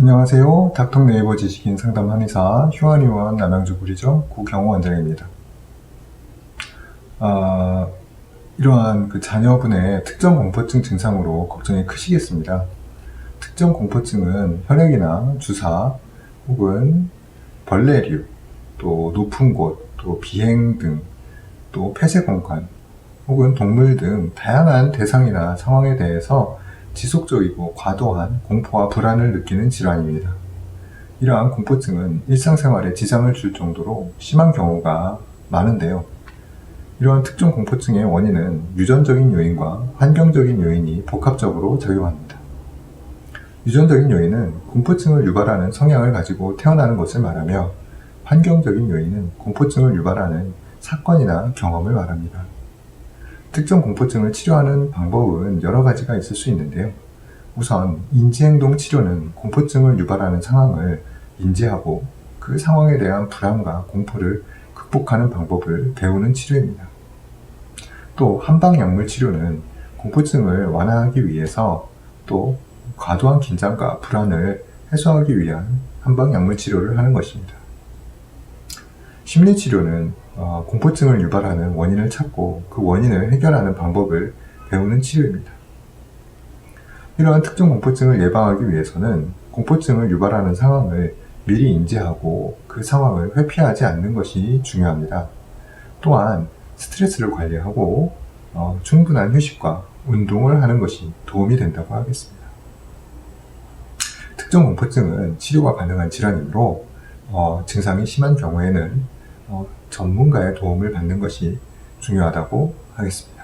안녕하세요. 닥터 네이버 지식인 상담 한의사 휴안의원 남양주 구리점 구경호 원장입니다. 아, 이러한 그 자녀분의 특정 공포증 증상으로 걱정이 크시겠습니다. 특정 공포증은 혈액이나 주사 혹은 벌레류, 또 높은 곳, 또 비행 등, 또 폐쇄 공간, 혹은 동물 등 다양한 대상이나 상황에 대해서 지속적이고 과도한 공포와 불안을 느끼는 질환입니다. 이러한 공포증은 일상생활에 지장을 줄 정도로 심한 경우가 많은데요. 이러한 특정 공포증의 원인은 유전적인 요인과 환경적인 요인이 복합적으로 작용합니다. 유전적인 요인은 공포증을 유발하는 성향을 가지고 태어나는 것을 말하며 환경적인 요인은 공포증을 유발하는 사건이나 경험을 말합니다. 특정 공포증을 치료하는 방법은 여러 가지가 있을 수 있는데요. 우선 인지행동 치료는 공포증을 유발하는 상황을 인지하고 그 상황에 대한 불안과 공포를 극복하는 방법을 배우는 치료입니다. 또 한방약물 치료는 공포증을 완화하기 위해서 또 과도한 긴장과 불안을 해소하기 위한 한방약물 치료를 하는 것입니다. 심리치료는 어, 공포증을 유발하는 원인을 찾고 그 원인을 해결하는 방법을 배우는 치료입니다. 이러한 특정 공포증을 예방하기 위해서는 공포증을 유발하는 상황을 미리 인지하고 그 상황을 회피하지 않는 것이 중요합니다. 또한 스트레스를 관리하고 어, 충분한 휴식과 운동을 하는 것이 도움이 된다고 하겠습니다. 특정 공포증은 치료가 가능한 질환이므로 어, 증상이 심한 경우에는 어, 전문가의 도움을 받는 것이 중요하다고 하겠습니다.